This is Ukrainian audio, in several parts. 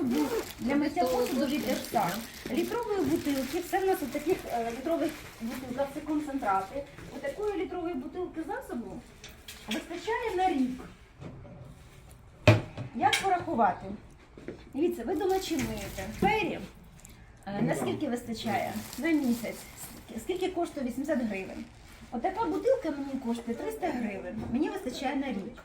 засобу для миття посуду від Ерса. Літрової бутилки, все в нас у таких е, літрових бутилках, це концентрати. У такої літрової бутилки засобу вистачає на рік. Як порахувати? Дивіться, ви дома чим миєте? Фері. Е, Наскільки вистачає? На місяць. Скільки коштує 80 гривень? Отака бутилка мені коштує 300 гривень. Мені вистачає на рік.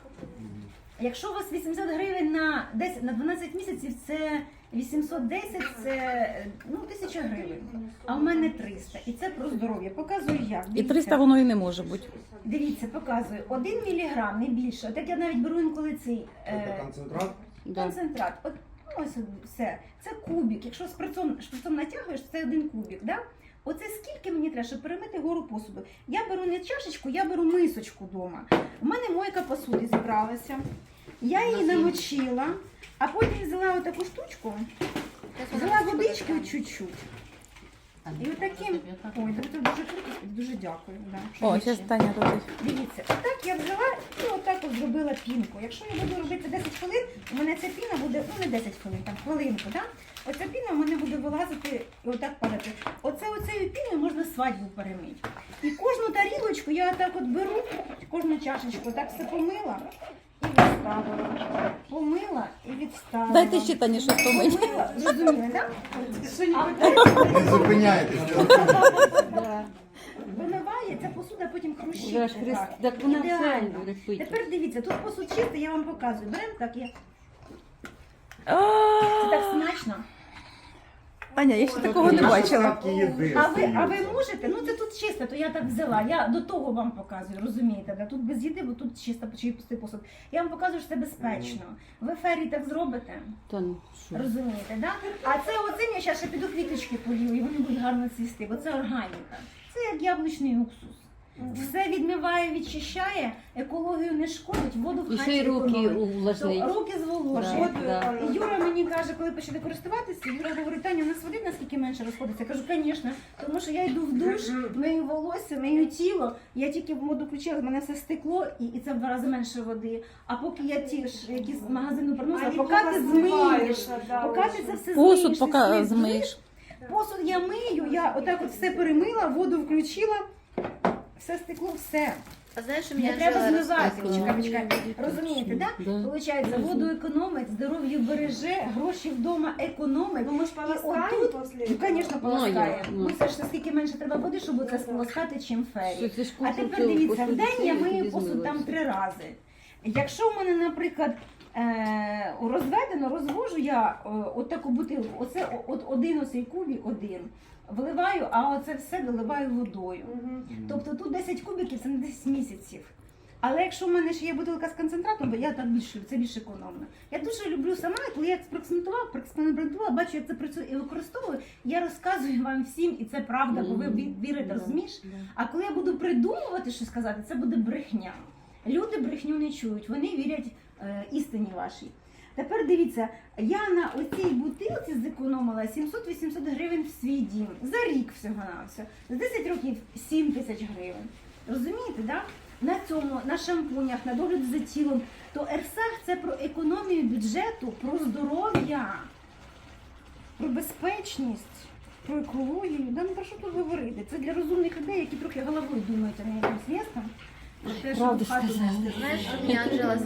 Якщо у вас 80 гривень на 10, на 12 місяців, це 810, це ну, 1000 гривень. А в мене 300. І це про здоров'я. Показую як. І Дивіться. 300 воно і не може бути. Дивіться, показую. 1 міліграм, не більше. От як я навіть беру інколи цей Це е, концентрат. концентрат. От ну, ось все. Це кубик. Якщо шприцом, шприцом натягуєш, це один кубик. Да? Оце скільки мені треба, щоб перемити гору посуду. Я беру не чашечку, я беру мисочку вдома. У мене мойка посуди зібралася. Я її намочила, а потім взяла отаку штучку, взяла водички чуть-чуть. І отаким. Ой, це дуже круто, дуже дякую. Да, що О, є ще. Таня робить. Дивіться, отак я взяла і отак от зробила пінку. Якщо я буду робити 10 хвилин, у мене ця піна буде, ну не 10 хвилин, там хвилинку, да? Оця піна в мене буде вилазити і отак падати. Оце оцею піною можна свадьбу перемити. І кожну тарілочку я отак от беру, кожну чашечку, так все помила і відставила. Помила відставила. Дайте ще Тані щось помить. Помила, зрозуміли, так? Не зупиняйтесь. Вимиває, ця посуда потім хрущить. Вже отак. так вона все Ідеально. буде пити. Тепер дивіться, тут посуд чистий, я вам показую. Беремо так, я... Це так смачно. Таня, я ще такого не бачила. А ви, а ви можете? Ну це тут чисто, то я так взяла. Я до того вам показую, розумієте? Да? Тут без їди, бо тут чисто чистий посуд. Я вам показую, що це безпечно. Ви фері так зробите, Та ну що? розумієте, да? А це оцим я ще піду квіточки полію, і вони будуть гарно цвісти, бо це органіка. Це як яблучний уксус. Все відмиває, відчищає, екологію не шкодить, воду в І хаті й руки економить. увлажнить. То Руки зволожує. Да, да. Юра мені каже, коли почали користуватися, Юра говорить, Таня, у нас води наскільки менше розходиться. Я кажу, звісно, тому що я йду в душ, мию волосся, мию тіло, я тільки в воду включила, в мене все стекло, і, і це в два рази менше води. А поки я ті ж якісь з магазину приносила, поки ти змиєш, поки ти це все Посуд змиєш, поки змиєш. Посуд я мию, я отак от все перемила, воду включила, все стекло, все. А знаєш, що Не мені треба Анжела змивати. розказувала? Чекай, чекай. Розумієте, так? Да. Получається, воду економить, здоров'ю береже, гроші вдома економить. Ну мы ж полоскаем отут- после Ну, звісно, Ну, полоскає. я- Ну, ну. це ж наскільки менше треба води, щоб це сполоскати, чим фері. Це ж А тепер дивіться, в день я цієї мию посуд там три рази. Якщо в мене, наприклад, розведено, розвожу я е, от таку бутилку, оце от один оцей кубик, один. Вливаю, а оце все доливаю водою. Мгм. Тобто тут 10 кубиків це не 10 місяців. Але якщо в мене ще є бутилка з концентратом, бо я так більше це більш економно. Я дуже люблю сама, коли я експериментувала, експериментувала, бачу, як це працює і використовую. Я розказую вам всім, і це правда, бо ви вірите, розумієш? А коли я буду придумувати що сказати, це буде брехня. Люди брехню не чують, вони вірять е, істині вашій. Тепер дивіться, я на оцій бутилці зекономила 700-800 гривень в свій дім за рік всього на все. За 10 років 7 тисяч гривень. Розумієте, да? На цьому, на шампунях, на догляд за тілом, то Ерсах це про економію бюджету, про здоров'я, про безпечність, про екологію. Да, ну про що тут говорити? Це для розумних людей, які трохи головою думають, а не якимось містом. Про те, в хату сказали. Знаєш, що мені Анжела